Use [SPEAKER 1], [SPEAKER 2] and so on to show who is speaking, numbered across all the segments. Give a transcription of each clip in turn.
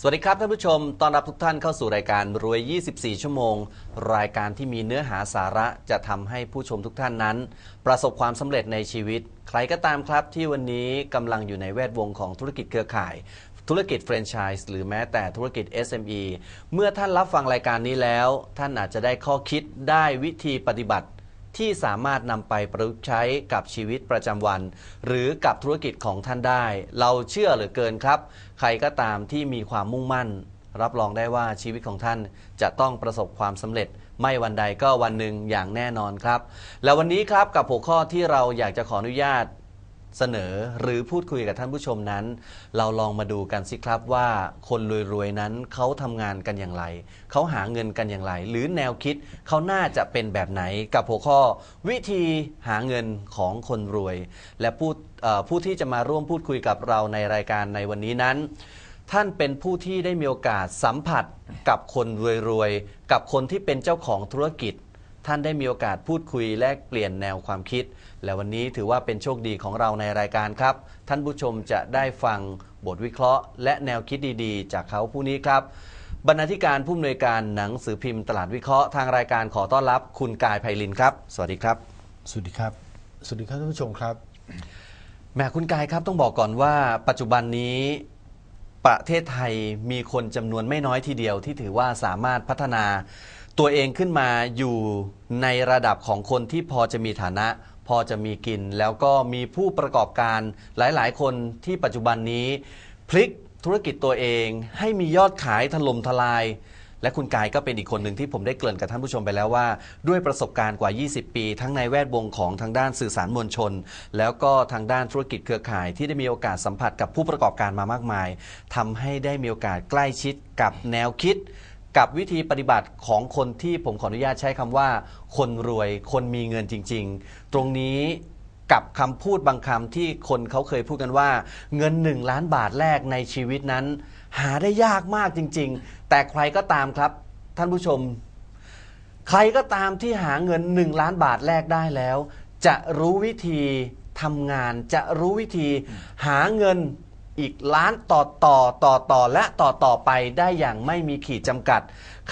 [SPEAKER 1] สวัสดีครับท่านผู้ชม ตอนรับทุกท่านเข้าสู่รายการรวย 24 ชั่วโมง รายการที่มีเนื้อหาสาระจะทำให้ผู้ชมทุกท่านนั้น ประสบความสำเร็จในชีวิต ใครก็ตามครับที่วันนี้กำลังอยู่ในแวดวงของธุรกิจเครือข่าย ธุรกิจแฟรนไชส์หรือแม้แต่ธุรกิจ SME เมื่อท่านรับฟังรายการนี้แล้ว ท่านอาจจะได้ข้อคิดได้วิธีปฏิบัติ ที่สามารถนำไปประยุกต์ใช้กับชีวิตประจำวัน หรือกับธุรกิจของท่านได้ เราเชื่อเหลือเกินครับ ใครก็ตามที่มีความมุ่งมั่น รับรองได้ว่าชีวิตของท่านจะต้องประสบความสำเร็จไม่วันใดก็วันหนึ่งอย่างแน่นอนครับ แล้ววันนี้ครับกับหัวข้อที่เราอยากจะขออนุญาต เสนอหรือพูดคุยกับท่านผู้ชมนั้น เราลองมาดูกันสิครับว่าคนรวยๆนั้นเขาทำงานกันอย่างไร เขาหาเงินกันอย่างไร หรือแนวคิดเขาน่าจะเป็นแบบไหนกับหัวข้อ วิธีหาเงินของคนรวย และผู้ผู้ที่จะมาร่วมพูดคุยกับเราในรายการในวันนี้นั้น ท่านเป็นผู้ที่ได้มีโอกาสสัมผัสกับคนรวยๆกับคนที่เป็นเจ้าของธุรกิจ ท่านได้มีโอกาสพูดคุยแลกเปลี่ยนแนวความคิด และวันนี้ถือว่าเป็นโชคดีของเราในรายการครับ ท่านผู้ชมจะได้ฟังบทวิเคราะห์ และแนวคิดดีๆ จากเขาผู้นี้ครับ บรรณาธิการผู้อำนวยการหนังสือพิมพ์ตลาดวิเคราะห์ทางรายการขอต้อนรับ คุณกายไพลินครับ สวัสดีครับ
[SPEAKER 2] สวัสดีครับ สวัสดีครับท่านผู้ชมครับ
[SPEAKER 1] แหม่คุณกายครับต้องบอกก่อนว่า ปัจจุบันนี้ประเทศไทยมีคนจำนวนไม่น้อยทีเดียวที่ถือว่าสามารถพัฒนา ตัวเองขึ้นมาอยู่ในระดับของคนที่พอจะมีฐานะ พอจะมีกิน แล้วก็มีผู้ประกอบการหลาย ๆ คนที่ปัจจุบันนี้ พลิกธุรกิจตัวเองให้มียอดขายถล่มทลาย และคุณกายก็เป็นอีกคนหนึ่งที่ผมได้เกริ่นกับท่านผู้ชมไปแล้วว่า ด้วยประสบการณ์กว่า 20 ปี ทั้งในแวดวงของทางด้านสื่อสารมวลชน แล้วก็ทางด้านธุรกิจเครือข่าย ที่ได้มีโอกาสสัมผัสกับผู้ประกอบการมามากมายทำให้ได้มีโอกาสใกล้ชิดกับแนวคิด กับวิธีปฏิบัติของคนที่ผมขออนุญาตใช้คำว่า คนรวยคนมีเงินจริง ๆ ตรงนี้กับคำพูดบางคำที่คนเขาเคยพูดกันว่า เงิน1ล้านบาทแรกในชีวิตนั้น หาได้ยากมากจริง ๆ แต่ใครก็ตามครับ ท่านผู้ชม ใครก็ตามที่หาเงิน1ล้านบาทแรกได้แล้ว จะรู้วิธีทำงาน จะรู้วิธีหาเงิน อีกล้านต่อต่อต่อต่อและต่อต่อไปได้อย่างไม่มีขีดจำกัด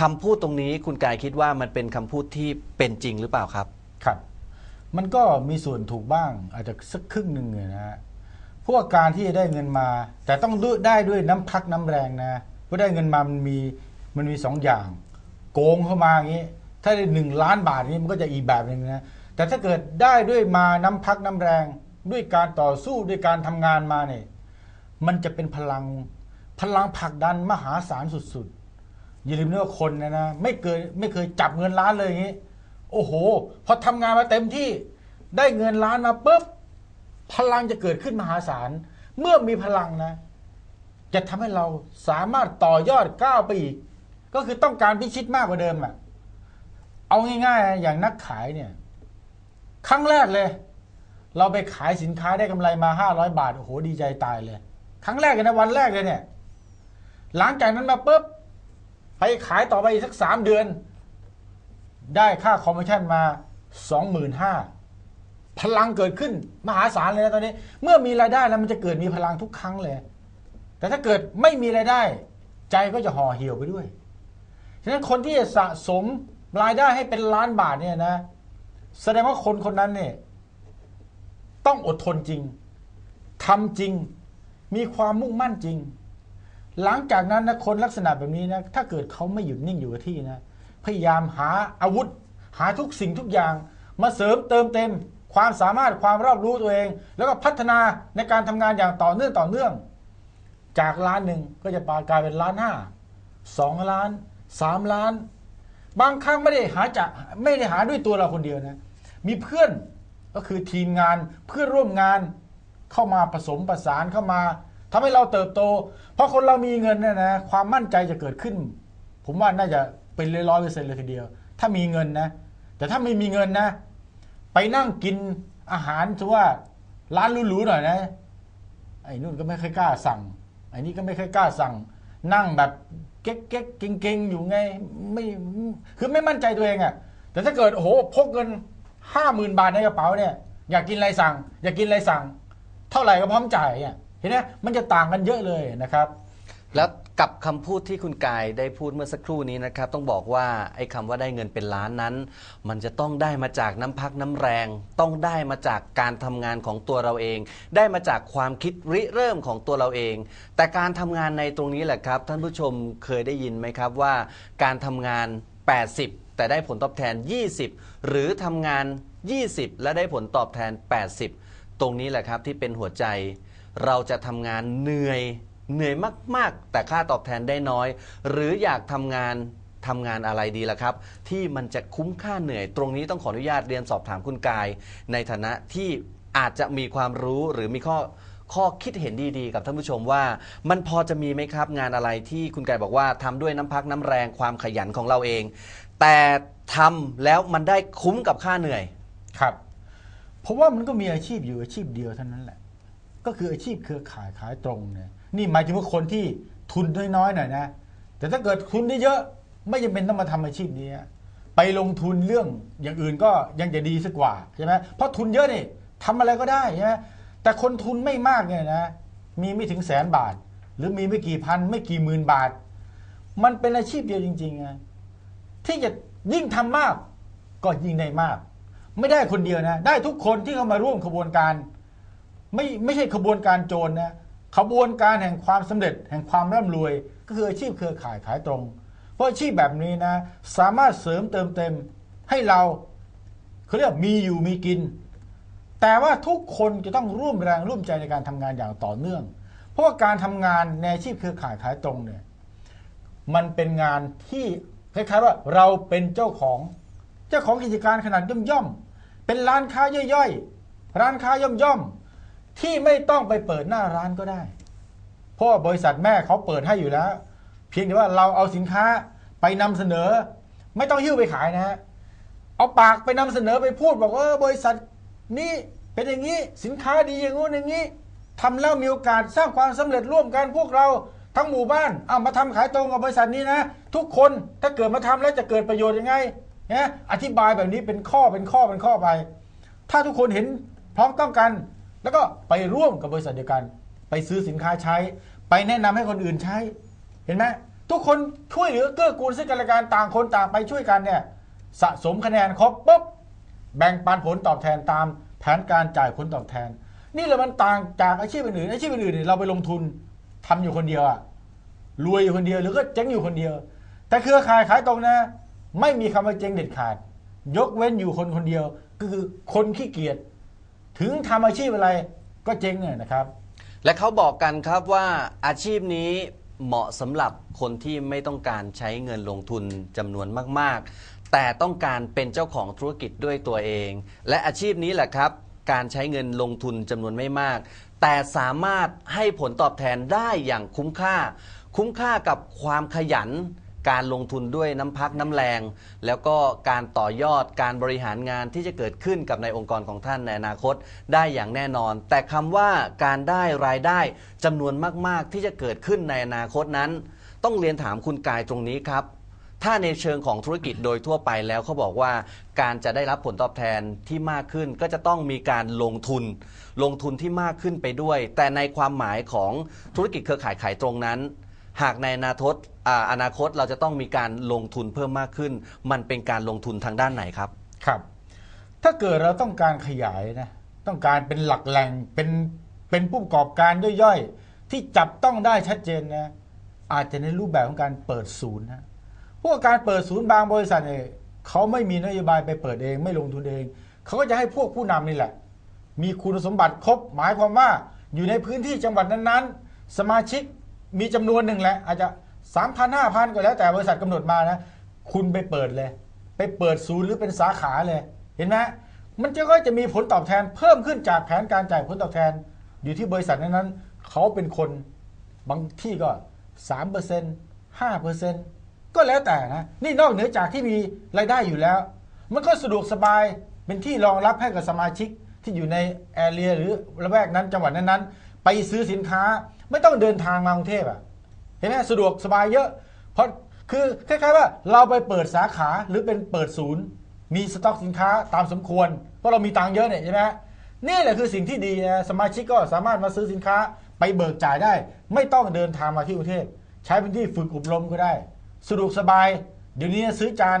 [SPEAKER 1] คำพูดตรงนี้คุณกายคิดว่ามันเป็นคำพูดที่เป็นจริงหรือเปล่าครับ
[SPEAKER 2] ครับ มันก็มีส่วนถูกบ้างอาจจะสักครึ่งหนึ่งเลยนะฮะพว่าการที่จะได้เงินมา แต่ต้องด้วยได้ด้วยน้ำพักน้ำแรงนะเพราะได้เงินมามันมีมันมีสองอย่าง โกงเข้ามาอย่างนี้ ถ้าได้หนึ่งล้านบาทนี้มันก็จะอีกแบบหนึ่งนะแต่ถ้าเกิดได้ด้วยมาน้ำพักน้ำแรง ด้วยการต่อสู้ด้วยการทำงานมาเนี่ย มันจะเป็นพลังพลังผลักดันมหาศาลสุดๆ อย่าลืมนะว่าคนนะนะไม่เคยไม่เคยจับเงินล้านเลยอย่างนี้ โอ้โห พอทำงานมาเต็มที่ได้เงินล้านมาปุ๊บพลังจะเกิดขึ้นมหาศาลเมื่อมีพลังนะ จะทำให้เราสามารถต่อยอดก้าวไปอีก ก็คือต้องการพิชิตมากกว่าเดิมอะเอาง่ายๆ อย่างนักขายเนี่ย ครั้งแรกเลย เราไปขายสินค้าได้กำไรมาห้าร้อยบาท โอ้โห ดีใจตายเลย ครั้งแรกเลยนะวันแรกเลยเนี่ย หลังจากนั้นมาปุ๊บไปขายต่อไปอีกสักสามเดือน ได้ค่าคอมมิชชั่นมาสองหมื่นห้าพลังเกิดขึ้นมหาศาลเลยนะตอนนี้ เมื่อมีรายได้แล้วมันจะเกิดมีพลังทุกครั้งเลย แต่ถ้าเกิดไม่มีรายได้ ใจก็จะห่อเหี่ยวไปด้วยฉะนั้นคนที่สะสมรายได้ให้เป็นล้านบาทเนี่ยนะ แสดงว่าคนคนนั้นเนี่ยต้องอดทนจริงทำจริง มีความมุ่งมั่นจริง หลังจากนั้นนะคนลักษณะแบบนี้นะถ้าเกิดเขาไม่หยุดนิ่งอยู่กับที่นะพยายามหาอาวุธ หาทุกสิ่งทุกอย่าง มาเสริมเติมเต็ม ความสามารถความรอบรู้ตัวเอง แล้วก็พัฒนาในการทำงานอย่างต่อเนื่องต่อเนื่อง จากล้านหนึ่งก็จะกลายเป็นล้านห้าสองล้านสามล้าน บางครั้งไม่ได้หาจากไม่ได้หาด้วยตัวเราคนเดียวนะ มีเพื่อนก็คือทีมงานเพื่อนร่วมงาน เข้ามาผสมประสานเข้ามาทำให้เราเติบโต เพราะคนเรามีเงินเนี่ยนะความมั่นใจจะเกิดขึ้น ผมว่าน่าจะเป็นร้อยเปอร์เซ็นต์เลยทีเดียว ถ้ามีเงินนะ แต่ถ้าไม่มีเงินนะ ไปนั่งกินอาหารถือว่าร้านหรูๆหน่อยนะ ไอ้นู่นก็ไม่ค่อยกล้าสั่ง ไอ้นี่ก็ไม่ค่อยกล้าสั่ง นั่งแบบเก๊กเก๊กเก่งเก่งๆอยู่ไงไม่คือไม่มั่นใจตัวเองอะ่ะแต่ถ้าเกิดโอ้โหพกเงินห้าหมื่นบาทในกระเป๋าเนี่ยอยากกินอะไรสั่ง อยากกินอะไรสั่ง เท่าไหร่ก็พร้อมจ่ายอะเห็นไหมมันจะต่างกันเยอะเลยนะครับ
[SPEAKER 1] แล้วกับคำพูดที่คุณกายได้พูดเมื่อสักครู่นี้นะครับ ต้องบอกว่าไอ้คำว่าได้เงินเป็นล้านนั้น มันจะต้องได้มาจากน้ำพักน้ำแรง ต้องได้มาจากการทำงานของตัวเราเอง ได้มาจากความคิดริเริ่มของตัวเราเอง แต่การทำงานในตรงนี้แหละครับ ท่านผู้ชมเคยได้ยินไหมครับว่า การทำงาน 80 แต่ได้ผลตอบแทน 20 หรือทำงาน 20 และได้ผลตอบแทน 80 ตรงนี้แหละครับที่เป็นหัวใจ เราจะทำงานเหนื่อยเหนื่อยมาก ๆ แต่ค่าตอบแทนได้น้อย หรืออยากทำงานทำงานอะไรดีล่ะครับ ที่มันจะคุ้มค่าเหนื่อย ตรงนี้ต้องขออนุญาตเรียนสอบถามคุณกาย ในฐานะที่อาจจะมีความรู้หรือมีข้อข้อคิดเห็นดีๆ กับท่านผู้ชมว่า มันพอจะมีไหมครับงานอะไรที่คุณกายบอกว่าทำด้วยน้ำพักน้ำแรงความขยันของเราเอง แต่ทำแล้วมันได้คุ้มกับค่าเหนื่อย
[SPEAKER 2] ครับ เพราะว่ามันก็มีอาชีพอยู่อาชีพเดียวเท่านั้นแหละ ก็คืออาชีพเครือข่ายขายตรงเนี่ยนี่หมายถึงว่าคนที่ทุนน้อยๆหน่อยนะแต่ถ้าเกิดทุนได้เยอะไม่จำเป็นต้องมาทำอาชีพนี้ไปลงทุนเรื่องอย่างอื่นก็ยังจะดีสักกว่าใช่ไหมเพราะทุนเยอะนี่ทำอะไรก็ได้ใช่ไหมแต่คนทุนไม่มากเนี่ยนะ มีไม่ถึงแสนบาท หรือมีไม่กี่พันไม่กี่หมื่นบาท มันเป็นอาชีพเดียวจริงๆอะที่จะยิ่งทำมากก็ยิ่งได้มาก ไม่ได้คนเดียวนะ ได้ทุกคนที่เข้ามาร่วมขบวนการ ไม่ไม่ใช่ขบวนการโจรนะขบวนการแห่งความสำเร็จ แห่งความร่ำรวย ก็คืออาชีพเครือข่ายขายตรง เพราะอาชีพแบบนี้นะ สามารถเสริมเติมเต็ม ให้เราเขาเรียกมีอยู่มีกิน แต่ว่าทุกคนจะต้องร่วมแรงร่วมใจในการทำงานอย่างต่อเนื่อง เพราะว่าการทำงานในอาชีพเครือข่ายขายตรงเนี่ยมันเป็นงานที่คล้ายๆว่าเราเป็นเจ้าของ เจ้าของกิจการขนาดย่อมๆ เป็นร้านค้าย่อยๆ ร้านค้าย่อมๆ ที่ไม่ต้องไปเปิดหน้าร้านก็ได้ เพราะบริษัทแม่เขาเปิดให้อยู่แล้ว เพียงแต่ว่าเราเอาสินค้าไปนำเสนอ ไม่ต้องหิ้วไปขายนะฮะเอาปากไปนำเสนอไปพูดบอกว่าบริษัทนี้เป็นอย่างนี้สินค้าดีอย่างงู้นอย่างนี้ทำแล้วมีโอกาสสร้างความสำเร็จร่วมกันพวกเราทั้งหมู่บ้านเอามาทำขายตรงกับบริษัทนี้นะ ทุกคนถ้าเกิดมาทำแล้วจะเกิดประโยชน์ยังไง นะอธิบายแบบนี้เป็นข้อเป็นข้อเป็นข้อไป ถ้าทุกคนเห็นพร้อมต้องกัน แล้วก็ไปร่วมกับบริษัทเดียวกัน ไปซื้อสินค้าใช้ ไปแนะนำให้คนอื่นใช้ เห็นไหมทุกคนช่วยเหลือเกื้อกูลซึ่งกันและกันต่างคนต่างไปช่วยกันเนี่ยสะสมคะแนนครบปุ๊บแบ่งปันผลตอบแทนตามแผนการจ่ายผลตอบแทน นี่แหละมันต่างจากอาชีพอื่นอาชีพอื่นเนี่ยเราไปลงทุนทำอยู่คนเดียวอะรวยอยู่คนเดียวหรือก็เจ๊งอยู่คนเดียว แต่เครือข่ายขายตรงนะ ไม่มีคำว่าเจ๊งเด็ดขาด ยกเว้นอยู่คนคนเดียว ก็คือคนขี้เกียจถึงทำอาชีพอะไรก็เจ๊งเนี่ยนะครับ
[SPEAKER 1] และเขาบอกกันครับว่าอาชีพนี้เหมาะสำหรับคนที่ไม่ต้องการใช้เงินลงทุนจำนวนมาก ๆ แต่ต้องการเป็นเจ้าของธุรกิจด้วยตัวเอง และอาชีพนี้แหละครับ การใช้เงินลงทุนจำนวนไม่มาก แต่สามารถให้ผลตอบแทนได้อย่างคุ้มค่า คุ้มค่ากับความขยัน การลงทุนด้วยน้ำพักน้ำแรง แล้วก็การต่อยอดการบริหารงานที่จะเกิดขึ้นกับในองค์กรของท่านในอนาคตได้อย่างแน่นอน แต่คำว่าการได้รายได้จำนวนมาก ๆ ที่จะเกิดขึ้นในอนาคตนั้น ต้องเรียนถามคุณกายตรงนี้ครับถ้าในเชิงของธุรกิจโดยทั่วไปแล้วเขาบอกว่าการจะได้รับผลตอบแทนที่มากขึ้นก็จะต้องมีการลงทุน ลงทุนที่มากขึ้นไปด้วย แต่ในความหมายของธุรกิจเครือข่ายขายตรงนั้น หากในอนาคตอ่าอนาคตเราจะต้องมีการลงทุนเพิ่มมากขึ้น มันเป็นการลงทุนทางด้านไหนครับ
[SPEAKER 2] ครับ ถ้าเกิดเราต้องการขยายนะต้องการเป็นหลักแหล่งเป็นเป็นผู้ประกอบการย่อยๆ ที่จับต้องได้ชัดเจนนะอาจจะในรูปแบบของการเปิดศูนย์นะพวกการเปิดศูนย์บางบริษัทเนี่ยเขาไม่มีนโยบายไปเปิดเอง ไม่ลงทุนเองเขาก็จะให้พวกผู้นำนี่แหละ มีคุณสมบัติครบ หมายความว่าอยู่ในพื้นที่จังหวัดนั้นๆ สมาชิก มีจำนวนหนึ่งแหละอาจจะสามพันห้าพันก็แล้วแต่บริษัทกำหนดมานะ คุณไปเปิดเลย ไปเปิดศูนย์หรือเป็นสาขาเลย เห็นไหมมันจะก็จะมีผลตอบแทนเพิ่มขึ้นจากแผนการจ่ายผลตอบแทน อยู่ที่บริษัทนั้นๆเขาเป็นคนบางที่ก็สามเปอร์เซ็นต์ห้าเปอร์เซ็นต์ก็แล้วแต่นะ นี่นอกเหนือจากที่มีรายได้อยู่แล้ว มันก็สะดวกสบายเป็นที่รองรับให้กับสมาชิกที่อยู่ในแอเรียหรือละแวกนั้นจังหวัดนั้นๆ ไปซื้อสินค้าไม่ต้องเดินทางมากรุงเทพอะเห็นไหมสะดวกสบายเยอะเพราะคือคล้ายๆว่าเราไปเปิดสาขาหรือเป็นเปิดศูนย์ มีสต็อกสินค้าตามสมควร เพราะเรามีตังค์เยอะเนี่ยใช่ไหมนี่แหละคือสิ่งที่ดีนะสมาชิกก็สามารถมาซื้อสินค้าไปเบิกจ่ายได้ ไม่ต้องเดินทางมาที่กรุงเทพใช้เป็นที่ฝึกอบรมก็ได้ สะดวกสบาย เดี๋ยวนี้ซื้อจาน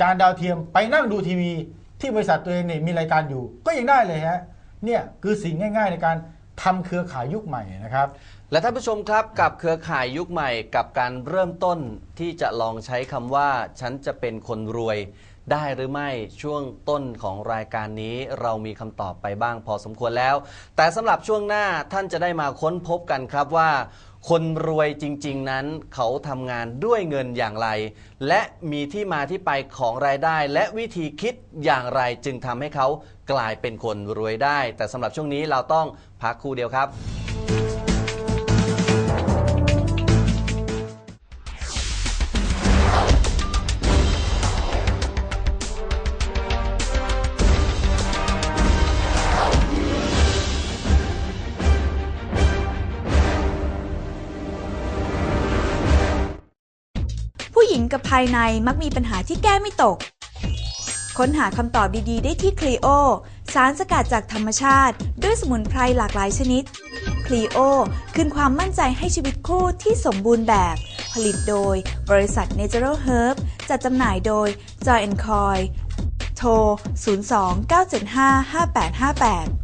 [SPEAKER 2] จานดาวเทียมไปนั่งดูทีวี ที่บริษัทตัวเองเนี่ยมีรายการอยู่ ก็ยังได้เลยฮะเนี่ยคือสิ่งง่าย ๆ ในการ ทำเครือข่ายยุคใหม่นะครับ
[SPEAKER 1] และท่านผู้ชมครับกับเครือข่ายยุคใหม่ กับการเริ่มต้นที่จะลองใช้คำว่า ฉันจะเป็นคนรวยได้หรือไม่ช่วงต้นของรายการนี้เรามีคำตอบไปบ้างพอสมควรแล้ว แต่สำหรับช่วงหน้าท่านจะได้มาค้นพบกันครับว่า คนรวยจริง ๆ นั้นเขาทำงานด้วยเงินอย่างไร และมีที่มาที่ไปของรายได้ และวิธีคิดอย่างไรจึงทำให้เขากลายเป็นคนรวยได้ แต่สำหรับช่วงนี้เราต้องพักครู่เดียวครับ
[SPEAKER 3] กับภายในมักมีปัญหาที่แก้ไม่ตก ค้นหาคำตอบดีๆ ได้ที่คลีโอสารสกัดจากธรรมชาติ ด้วยสมุนไพรหลากหลายชนิดคลีโอคืนความมั่นใจให้ชีวิตคู่ที่สมบูรณ์แบบ ผลิตโดยบริษัท Natural Herb จัดจำหน่ายโดย Joy Coy โทร 02-975-5858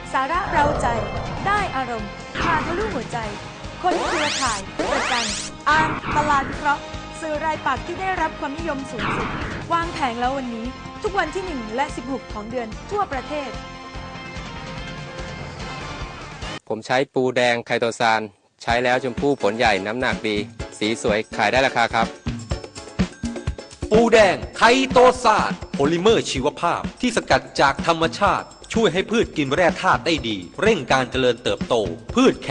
[SPEAKER 3] สาระเราใจ ได้อารมณ์พาทะลุหัวใจ คนเครือข่ายประกันอ่านตลาดวิเคราะห์สื่อรายปักษ์ที่ได้รับความนิยมสูงสุด วางแผงแล้ววันนี้ ทุกวันที่ 1 และ 16 ของเดือนทั่วประเทศ
[SPEAKER 4] ผมใช้ปูแดงไคโตซานใช้แล้วชมพู่ผลใหญ่น้ำหนักดี สีสวยขายได้ราคาครับ
[SPEAKER 5] ปูแดงไคโตซานโพลิเมอร์ชีวภาพที่สกัดจากธรรมชาติ ช่วยให้พืชกินแร่ธาตุได้ดี เร่งการเจริญเติบโต พืชแข็ง